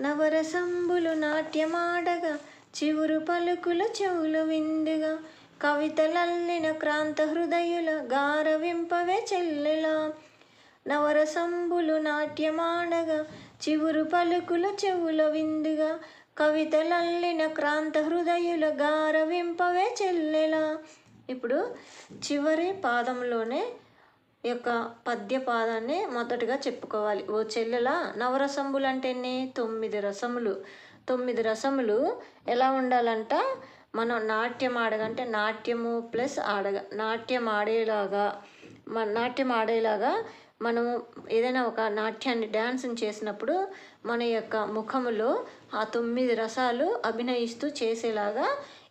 నవరసంబులు నాట్యమాడగా చివురు పలుకుల చెవులు విందుగా కవితలల్లిన క్రాంత హృదయుల గారవింపవే చెల్లెలా. నవరసంబులు నాట్యమాడగా చివురు పలుకుల చెవుల విందుగా కవితలల్లిన క్రాంత హృదయుల గారవింపవే చెల్లెలా. ఇప్పుడు చివరి పాదంలోనే ఈ యొక్క పద్యపాదాన్ని మొదటగా చెప్పుకోవాలి. ఓ చెల్లెల నవరసములు అంటే ఎన్ని తొమ్మిది రసములు. తొమ్మిది రసములు ఎలా ఉండాలంట? మనం నాట్యం ఆడగా అంటే నాట్యము ప్లస్ ఆడగా నాట్యం ఆడేలాగా మన నాట్యం ఆడేలాగా మనము ఏదైనా ఒక నాట్యాన్ని డ్యాన్స్ని చేసినప్పుడు మన యొక్క ముఖములో ఆ తొమ్మిది రసాలు అభినయిస్తూ చేసేలాగా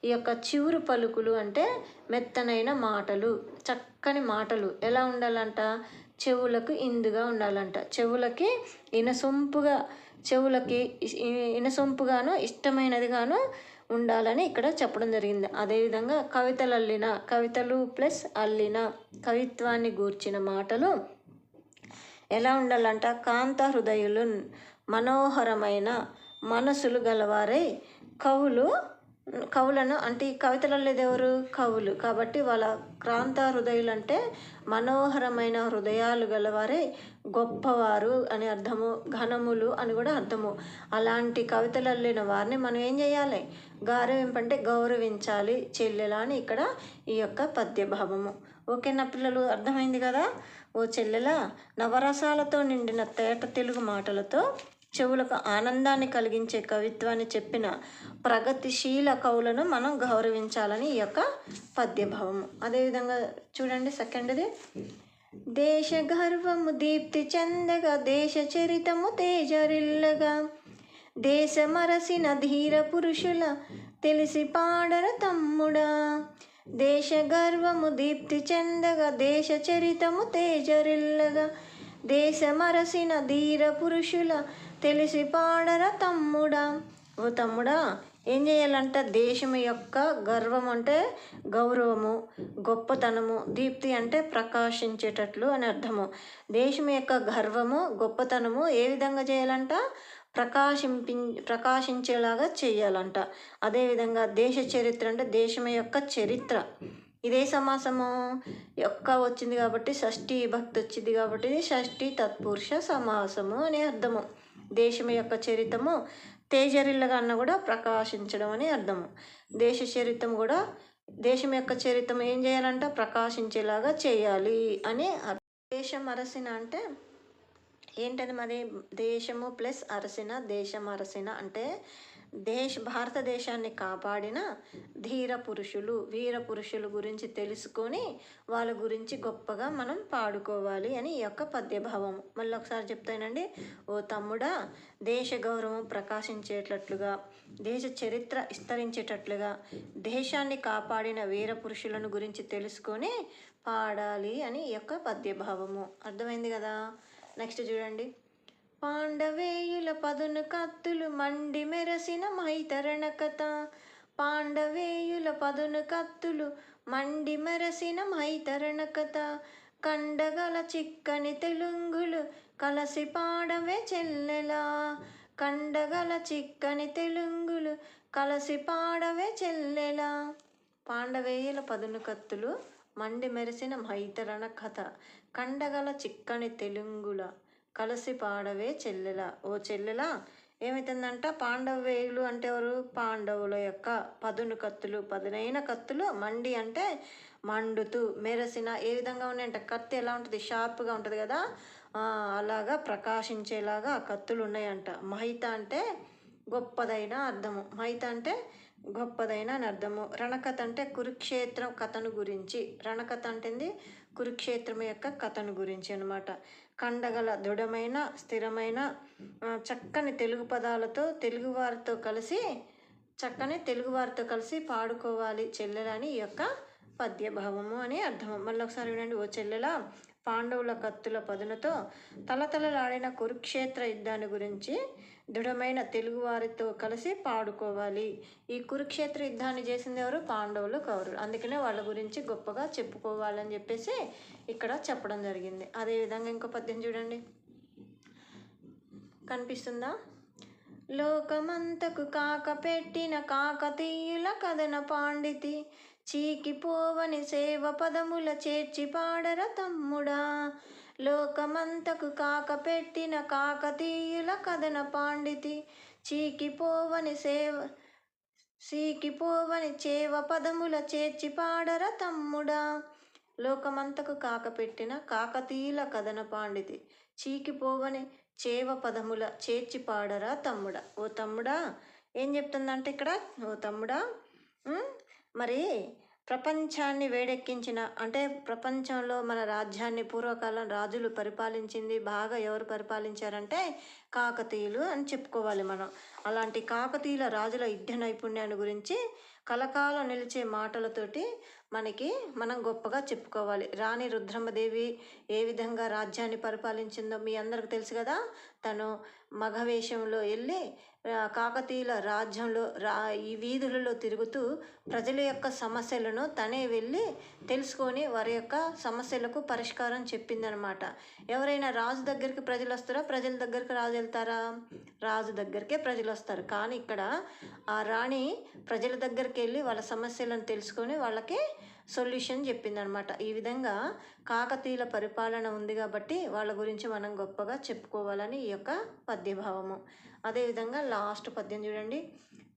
ఈ యొక్క చివురు పలుకులు అంటే మెత్తనైన మాటలు చక్కని మాటలు ఎలా ఉండాలంట? చెవులకు ఇందుగా ఉండాలంట. చెవులకి ఇనసొంపుగా చెవులకి ఇనసొంపుగాను ఇష్టమైనదిగాను ఉండాలని ఇక్కడ చెప్పడం జరిగింది. అదేవిధంగా కవితలు అల్లిన కవితలు ప్లస్ అల్లిన కవిత్వాన్ని గూర్చిన మాటలు ఎలా ఉండాలంట? కాంత హృదయులు మనోహరమైన మనసులు గలవారై కవులు కవులను అంటే ఈ కవితలలో ఎవరు? కవులు. కాబట్టి వాళ్ళ క్రాంత హృదయులు అంటే మనోహరమైన హృదయాలు గలవారే గొప్పవారు అని అర్థము ఘనములు అని కూడా అర్థము. అలాంటి కవితలు అల్లిన వారిని మనం ఏం చేయాలి? గౌరవింపంటే గౌరవించాలి చెల్లెలా అని ఇక్కడ ఈ యొక్క పద్యభావము. ఓకేనా పిల్లలు అర్థమైంది కదా? ఓ చెల్లెల నవరసాలతో నిండిన తేట తెలుగు మాటలతో చెవులకు ఆనందాన్ని కలిగించే కవిత్వాన్ని చెప్పిన ప్రగతిశీల కవులను మనం గౌరవించాలని ఈ యొక్క పద్యభావము. అదేవిధంగా చూడండి సెకండ్ది. దేశ గర్వము దీప్తి చెందగా దేశ చరితము తేజరిల్లగా దేశమరసిన ధీర పురుషుల తెలిసి పాడర తమ్ముడా దేశ గర్వము దీప్తి చెందగా దేశ చరితము తేజరిల్లగా దేశమరసిన ధీర పురుషుల తెలిసి పాడరా తమ్ముడా? ఓ తమ్ముడా ఏం చేయాలంట దేశం యొక్క గర్వం అంటే గౌరవము గొప్పతనము దీప్తి అంటే ప్రకాశించేటట్లు అని అర్థము. దేశం యొక్క గర్వము గొప్పతనము ఏ విధంగా చేయాలంట? ప్రకాశింపి ప్రకాశించేలాగా చేయాలంట. అదేవిధంగా దేశ చరిత్ర అంటే దేశం యొక్క చరిత్ర. ఇదే సమాసము యొక్క వచ్చింది కాబట్టి షష్ఠి భక్తి వచ్చింది కాబట్టి ఇది షష్ఠి తత్పురుష సమాసము అనే అర్థము. దేశం యొక్క చరిత్రము తేజరిల్లగా అన్న కూడా ప్రకాశించడం అని అర్థము. దేశ చరిత్రం కూడా దేశం యొక్క చరిత్రం ఏం చేయాలంట? ప్రకాశించేలాగా చేయాలి అని దేశం అరసిన అంటే ఏంటది మరి? దేశము ప్లస్ అరసిన దేశం అరసిన అంటే దేశ భారతదేశాన్ని కాపాడిన ధీర పురుషులు వీర పురుషుల గురించి తెలుసుకొని వాళ్ళ గురించి గొప్పగా మనం పాడుకోవాలి అని ఈ యొక్క పద్యభావం మళ్ళీ ఒకసారి చెప్తానండి. ఓ తమ్ముడా దేశ గౌరవం ప్రకాశించేటట్లుగా దేశ చరిత్ర విస్తరించేటట్లుగా దేశాన్ని కాపాడిన వీర పురుషులను గురించి తెలుసుకొని పాడాలి అని ఈ యొక్క పద్యభావము. అర్థమైంది కదా? నెక్స్ట్ చూడండి. పాండవేయుల పదును కత్తులు మండి మెరసిన మైతరణ కథ. పాండవేయుల పదును కత్తులు మండి మెరసిన మైతరణ కథ. కండగల చిక్కని తెలుంగులు కలసి పాడవే చెల్లెలా. కండగల చిక్కని తెలుంగులు కలసి పాడవే చెల్లెలా. పాండవేయుల పదును కత్తులు మండి మెరిసిన మైతరణ కథ. కండగల చిక్కని తెలుంగుల కలిసి పాడవే చెల్లెల. ఓ చెల్లెల? ఏమైతుందంట? పాండవేయులు అంటే ఎవరు? పాండవుల యొక్క పదును కత్తులు. పదునైన కత్తులు మండి అంటే మండుతూ మెరసిన ఏ విధంగా ఉన్నాయంట? కత్తి ఎలా ఉంటుంది? షార్ప్గా ఉంటుంది కదా? అలాగా ప్రకాశించేలాగా కత్తులు ఉన్నాయంట. మహిత అంటే గొప్పదైన అర్థము. మహిత అంటే గొప్పదైన అని అర్థము. రణకథ అంటే కురుక్షేత్రం కథను గురించి. రణకథ అంటేంది కురుక్షేత్రం యొక్క కథను గురించి అనమాట కండగల దృఢమైన స్థిరమైన చక్కని తెలుగు పదాలతో తెలుగు వారితో కలిసి చక్కని తెలుగు వారితో కలిసి పాడుకోవాలి చెల్లెలని ఈ యొక్క పద్యభావము అని అర్థం మళ్ళీ ఒకసారి వినండి ఓ చెల్లెల పాండవుల కత్తుల పదునుతో తలతలలాడిన కురుక్షేత్ర యుద్ధాన్ని గురించి దృఢమైన తెలుగువారితో కలిసి పాడుకోవాలి. ఈ కురుక్షేత్ర యుద్ధాన్ని చేసింది ఎవరు? పాండవులు కౌరులు. అందుకనే వాళ్ళ గురించి గొప్పగా చెప్పుకోవాలని చెప్పేసి ఇక్కడ చెప్పడం జరిగింది. అదేవిధంగా ఇంకో పద్యం చూడండి. కనిపిస్తుందా? లోకమంతకు కాక పెట్టిన కాకతీయుల కథన పాండితి చీకిపోవని సేవ పదముల చేర్చి పాడర తమ్ముడా. లోకమంతకు కాక పెట్టిన కాకతీయుల కథన పాండితి. చీకిపోవని సేవ చీకిపోవని చేవ పదముల చేర్చి పాడర తమ్ముడా. లోకమంతకు కాకపెట్టిన కాకతీయుల కథన పాండితి. చీకిపోవని చేవ పదముల చేర్చి పాడరా తమ్ముడా. ఓ తమ్ముడా ఏం చెప్తుందంటే ఇక్కడ? ఓ తమ్ముడా మరి ప్రపంచాన్ని వేడెక్కించిన అంటే ప్రపంచంలో మన రాజ్యాన్ని పూర్వకాలం రాజులు పరిపాలించింది బాగా ఎవరు పరిపాలించారంటే కాకతీయులు అని చెప్పుకోవాలి మనం. అలాంటి కాకతీయుల రాజుల యుద్ధ నైపుణ్యాన్ని గురించి కలకాలం నిలిచే మాటలతోటి మనకి మనం గొప్పగా చెప్పుకోవాలి. రాణి రుద్రమ్మదేవి ఏ విధంగా రాజ్యాన్ని పరిపాలించిందో మీ అందరికి తెలుసు కదా? తను మగవేషంలో వెళ్ళి కాకతీయుల రాజ్యంలో రా ఈ వీధులలో తిరుగుతూ ప్రజల యొక్క సమస్యలను తనే వెళ్ళి తెలుసుకొని వారి యొక్క సమస్యలకు పరిష్కారం చెప్పిందనమాట. ఎవరైనా రాజు దగ్గరికి ప్రజలు వస్తారా? ప్రజల దగ్గరికి రాజు వెళ్తారా? రాజు దగ్గరికే ప్రజలు వస్తారు. కానీ ఇక్కడ ఆ రాణి ప్రజల దగ్గరికి వెళ్ళి వాళ్ళ సమస్యలను తెలుసుకొని వాళ్ళకి సొల్యూషన్ చెప్పిందనమాట. ఈ విధంగా కాకతీయుల పరిపాలన ఉంది కాబట్టి వాళ్ళ గురించి మనం గొప్పగా చెప్పుకోవాలని ఈ యొక్క పద్యభావము. అదేవిధంగా లాస్ట్ పద్యం చూడండి.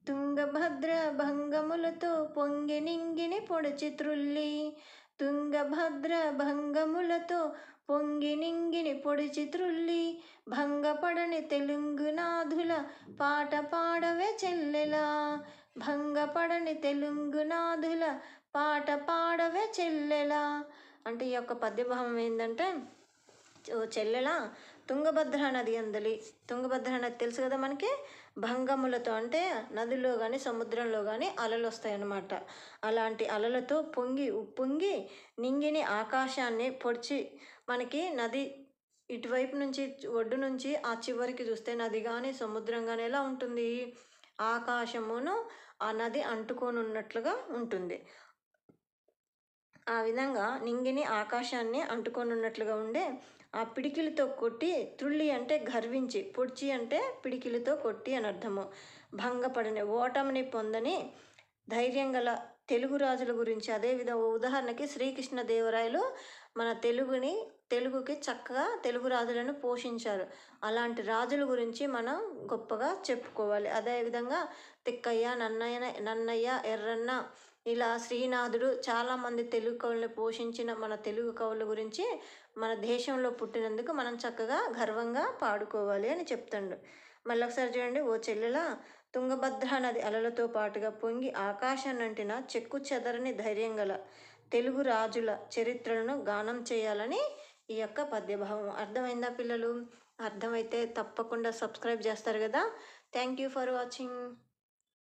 తుంగభద్ర భంగములతో పొంగి నింగిని పొడిచి త్రుల్లి. తుంగభద్ర భంగములతో పొంగి నింగిని పొడిచి త్రుల్లి. భంగపడని తెలుగునాథుల పాట పాడవే చెల్లెలా. భంగపడని తెలుగునాథుల పాట పాడవే చెల్లెలా? అంటే ఈ యొక్క పద్యభావం ఏంటంటే ఓ చెల్లెలా తుంగభద్ర నది అందలి. తుంగభద్ర నది తెలుసు కదా మనకి? భంగములతో అంటే నదిలో కానీ సముద్రంలో కానీ అలలు వస్తాయన్నమాట. అలాంటి అలలతో పొంగి ఉప్పొంగి నింగిని ఆకాశాన్ని పొడిచి మనకి నది ఇటువైపు నుంచి ఒడ్డు నుంచి ఆ చివరికి చూస్తే నది కానీ సముద్రం కానీ ఎలా ఉంటుంది? ఆకాశమును ఆ నది అంటుకొని ఉన్నట్లుగా ఉంటుంది. ఆ విధంగా నింగిని ఆకాశాన్ని అంటుకొని ఉన్నట్లుగా ఉండే ఆ పిడికిలితో కొట్టి త్రుళ్ళి అంటే గర్వించి పొడిచి అంటే పిడికిలితో కొట్టి అని అర్థము. భంగపడని ఓటమిని పొందని ధైర్యం గల తెలుగు రాజుల గురించి అదేవిధంగా ఉదాహరణకి శ్రీకృష్ణదేవరాయలు మన తెలుగుని తెలుగుకి చక్కగా తెలుగు రాజులను పోషించారు. అలాంటి రాజుల గురించి మనం గొప్పగా చెప్పుకోవాలి. అదేవిధంగా తిక్కయ్య నన్నయ్య నన్నయ్య ఎర్రన్న ఇలా శ్రీనాథుడు చాలామంది తెలుగు కవులను పోషించిన మన తెలుగు కవుల గురించి మన దేశంలో పుట్టినందుకు మనం చక్కగా గర్వంగా పాడుకోవాలి అని చెప్తాడు. మళ్ళీ ఒకసారి చూడండి ఓ చెల్లెల తుంగభద్ర నది అలలతో పాటుగా పొంగి ఆకాశాన్నంటిన చెక్కు చెదరని ధైర్యం గల తెలుగు రాజుల చరిత్రలను గానం చేయాలని ఈ యొక్క పద్యభావం. అర్థమైందా పిల్లలు? అర్థమైతే తప్పకుండా సబ్స్క్రైబ్ చేస్తారు కదా. Thank you for watching